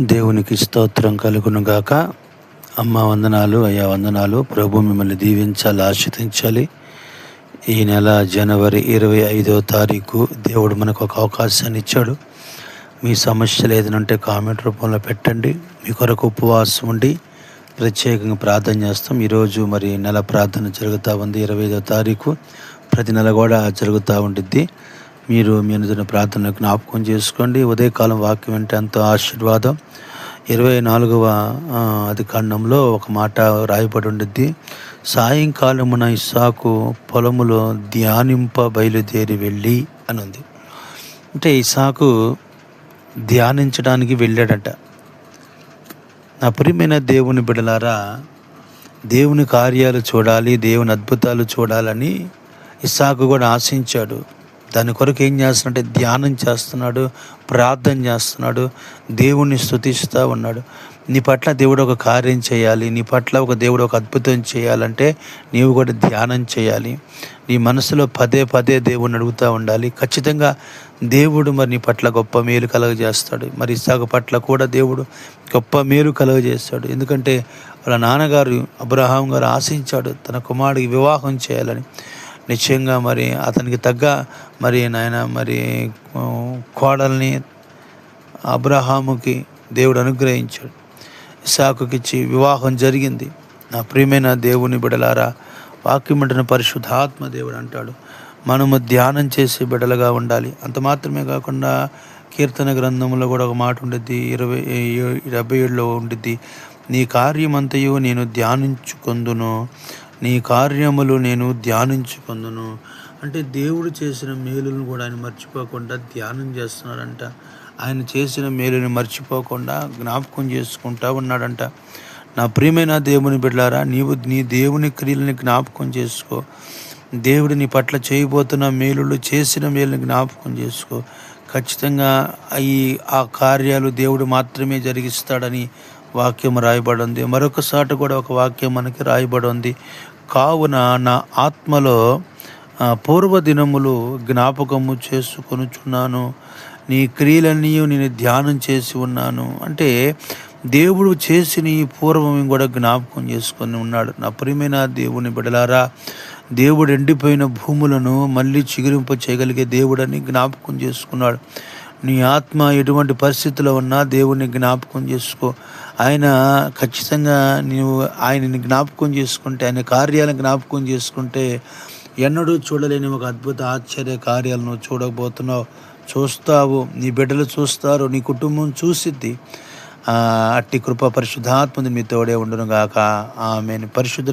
దేవునికి స్తోత్రం కలుగును గాక అమ్మ వందనాలు అయ్యా వందనాలు. ప్రభు మిమ్మల్ని దీవించాలి ఆశ్రదించాలి ఈ నెల జనవరి ఇరవై ఐదో తారీఖు దేవుడు మనకు ఒక అవకాశాన్ని ఇచ్చాడు. మీ సమస్యలు ఏదైనా ఉంటే కామెంట్ రూపంలో పెట్టండి. మీ కొరకు ఉపవాసం ఉండి ప్రత్యేకంగా ప్రార్థన చేస్తాం. ఈరోజు మరి నెల ప్రార్థన జరుగుతూ ఉంది. ఇరవై ఐదో తారీఖు ప్రతి నెల కూడా జరుగుతూ ఉంటుంది మీరు మీ అనుదిన ప్రార్థన జ్ఞాపకం చేసుకోండి. ఉదయకాలం వాక్యం అంటే ఎంతో ఆశీర్వాదం. ఇరవై నాలుగవ అధికాండంలో ఒక మాట రాయబడి ఉండిద్ది. సాయంకాలమున ఇస్సాకు పొలములో ధ్యానింప బయలుదేరి వెళ్ళి అని ఉంది. అంటే ఇసాకు ధ్యానించడానికి వెళ్ళాడట. నా ప్రియమైన దేవుని బిడలారా దేవుని కార్యాలు చూడాలి దేవుని అద్భుతాలు చూడాలని ఇసాకు కూడా ఆశించాడు. దాని కొరకు ఏం చేస్తున్నాడంటే ధ్యానం చేస్తున్నాడు ప్రార్థన చేస్తున్నాడు దేవుణ్ణి స్థుతిస్తూ ఉన్నాడు. నీ పట్ల దేవుడు ఒక కార్యం చేయాలి నీ పట్ల ఒక దేవుడు ఒక అద్భుతం చేయాలంటే నీవు కూడా ధ్యానం చేయాలి. నీ మనసులో పదే పదే దేవుణ్ణి అడుగుతూ ఉండాలి. ఖచ్చితంగా దేవుడు మరి నీ పట్ల గొప్ప మేలు కలగజేస్తాడు. మరి ఇసాకు పట్ల కూడా దేవుడు గొప్ప మేలు కలగజేస్తాడు. ఎందుకంటే వాళ్ళ నాన్నగారు అబ్రహాం గారు ఆశించాడు తన కుమారుడికి వివాహం చేయాలని. నిశ్చయంగా మరి అతనికి తగ్గ మరి నాయన మరి కోడల్ని అబ్రహాముకి దేవుడు అనుగ్రహించాడు. ఇసాకుకిచ్చి వివాహం జరిగింది. నా ప్రియమైన దేవుని బిడలారా వాక్యమంటున్న పరిశుద్ధాత్మ దేవుడు అంటాడు మనము ధ్యానం చేసి బిడలుగా ఉండాలి. అంత మాత్రమే కాకుండా కీర్తన గ్రంథంలో కూడా ఒక మాట ఉండిద్ది ఇరవై డెబ్బై ఏడులో ఉండిద్ది నీ కార్యమంతయు నేను ధ్యానించుకుందును నీ కార్యములు నేను ధ్యానించుకుందును. అంటే దేవుడు చేసిన మేలును కూడా ఆయన మర్చిపోకుండా ధ్యానం చేస్తున్నాడంట. ఆయన చేసిన మేలుని మర్చిపోకుండా జ్ఞాపకం చేసుకుంటా ఉన్నాడంట. నా ప్రియమైన దేవుని బిడ్డారా నీవు నీ దేవుని క్రియలని జ్ఞాపకం చేసుకో. దేవుడు నీ పట్ల చేయబోతున్న మేలులు చేసిన మేలుని జ్ఞాపకం చేసుకో. ఖచ్చితంగా ఈ ఆ కార్యాలు దేవుడు మాత్రమే జరిగిస్తాడని వాక్యం రాయబడి ఉంది మరొక సాట కూడా ఒక వాక్యం మనకి రాయబడి ఉంది కావున నా ఆత్మలో పూర్వదినములు జ్ఞాపకము చేసుకొనుచున్నాను. నీ క్రియలన్నీ నేను ధ్యానం చేసి ఉన్నాను. అంటే దేవుడు చేసిన ఈ పూర్వం కూడా జ్ఞాపకం చేసుకొని ఉన్నాడు. నా ప్రియమైన దేవుని బిడలారా దేవుడు ఎండిపోయిన భూములను మళ్ళీ చిగురింప చేయగలిగే దేవుడని జ్ఞాపకం చేసుకున్నాడు. నీ ఆత్మ ఎటువంటి పరిస్థితిలో ఉన్నా దేవుణ్ణి జ్ఞాపకం చేసుకో. ఆయన ఖచ్చితంగా నీవు ఆయనని జ్ఞాపకం చేసుకుంటే ఆయన కార్యాలను జ్ఞాపకం చేసుకుంటే ఎన్నడూ చూడలేని ఒక అద్భుత ఆశ్చర్య కార్యాలను చూడకపోతున్నావు చూస్తావు నీ బిడ్డలు చూస్తారు నీ కుటుంబం చూసిద్ది. అట్టి కృప పరిశుద్ధాత్మని మీ తోడే ఉండును గాక ఆమె పరిశుద్ధ